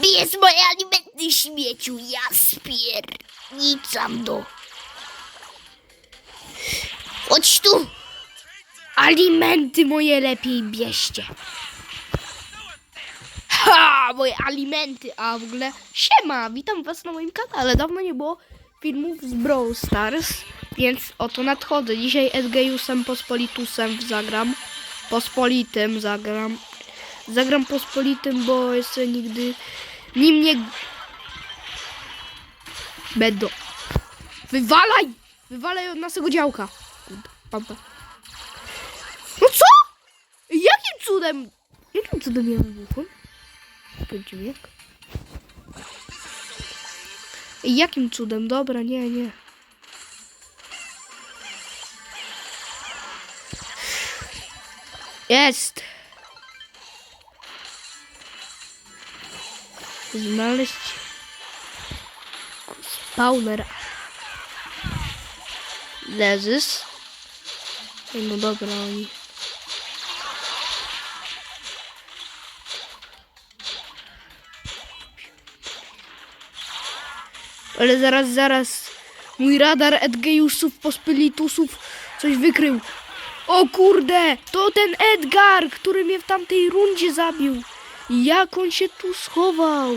Bierz moje alimenty, śmieciu, ja spiernicam do... Chodź tu! Alimenty moje lepiej bierzcie. Ha! Moje alimenty! A w ogóle siema! Witam was na moim kanale. Dawno nie było filmów z Brawl Stars, więc oto nadchodzę. Dzisiaj Edgejusem Pospolitusem zagram. Pospolitym zagram. Zagram Pospolitym, bo jeszcze nigdy nim nie... Będą. Wywalaj! Wywalaj od naszego działka. No co? Jakim cudem? Jakim cudem ja wybuchłem? Jakim cudem? Dobra, nie, nie. Jest! Znaleźć spawnera. Leżysz? No dobra, oni. Ale zaraz, zaraz. Mój radar Edgejusów, Pospylitusów coś wykrył. O kurde, to ten Edgar, który mnie w tamtej rundzie zabił. Jak on się tu schował?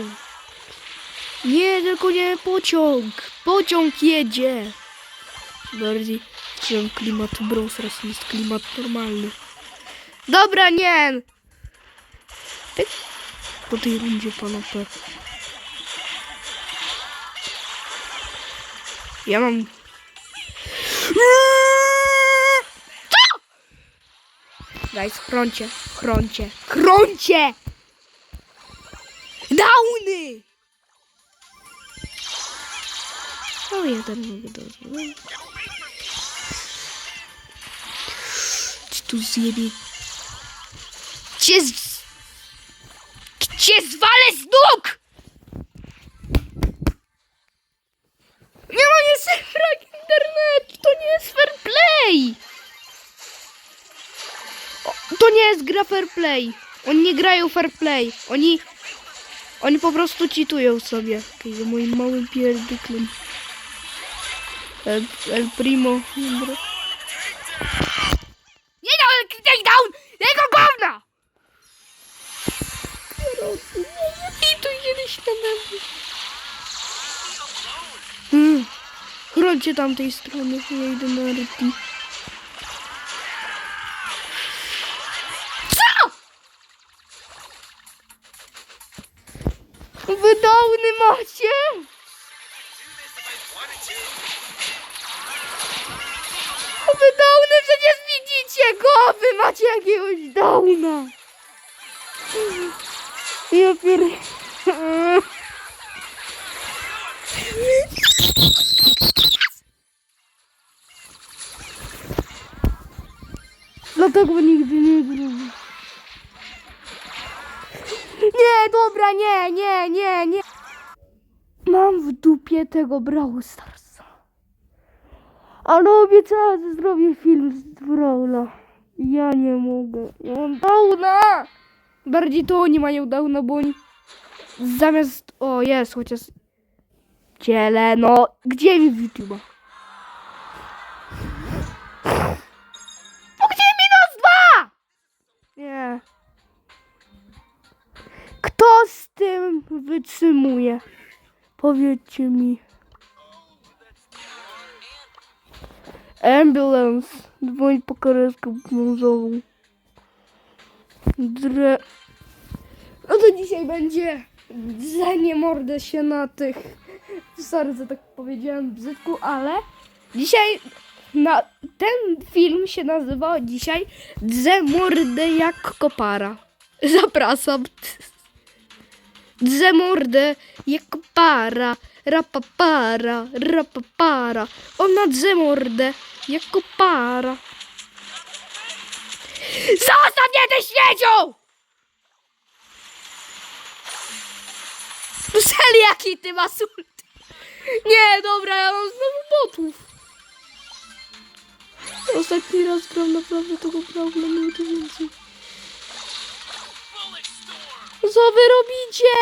Nie, tylko nie pociąg. Pociąg jedzie. Bardziej chciałem klimat brosras niż klimat normalny. Dobra, nie. Ty- Po tej rundzie pana P. Ja mam... Co? Daj, chroncie, chroncie, chroncie! Downy! O, jeden mogę dozwolić. Czy tu zjebie... Cię z... Cię zwalę z nóg! Nie ma nie serwerek internet! To nie jest fair play! O, to nie jest gra fair play. Oni nie grają fair play. Oni... Oni po prostu cheatują sobie. Takiego moim małym pierdyklem. El, el primo. Dobra. Nie no, ale takedown! Jego gówna! I tu kiedyś na mnie. Hmm. Chroncie tamtej strony, ja idę na rytm. Macie? Wydałny przecież widzicie go! Wy macie jakiegoś downa! Ja pier... Dlatego nigdy nie gram. Nie, dobra, nie, nie, nie, nie. Mam w dupie tego Brawl Starsa. Ale obiecałem, że zrobię film z Brawla. Ja nie mogę. Ja mam downa! Bardziej to oni mają downa, bo oni zamiast... O, jest, chociaż... Ciele, no. Gdzie mi YouTube'a? No gdzie minus dwa? Nie. Kto z tym wytrzymuje? Powiedzcie mi. Ambulance. Dzwoń po karetkę brązową. Dre... No to dzisiaj będzie dzenie mordę się na tych... Sorry, że tak powiedziałem brzydku, ale dzisiaj na ten film się nazywa dzisiaj Dze mordę jak kopara. Zapraszam. Dze mordę jak kopara. Rapapara, rapapara. Ona dze mordę jak kopara. Zostaw mnie ty śmieciu! Seli jaki ty masz ult. Nie, dobra, ja mam znowu botów. Ostatni raz gram naprawdę tego nie to więcej. Co wy robicie?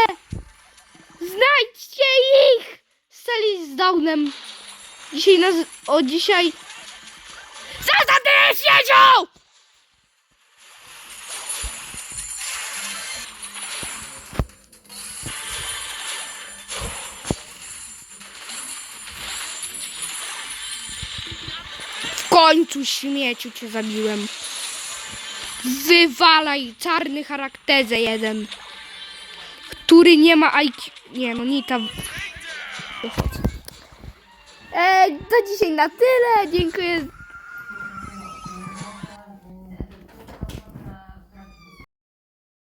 Dzisiaj nas... O, dzisiaj... Zasady siedział! W końcu śmieciu cię zabiłem. Wywalaj czarny charakterze jeden. Który nie ma IQ. Nie no, Nita. E, to dzisiaj na tyle. Dziękuję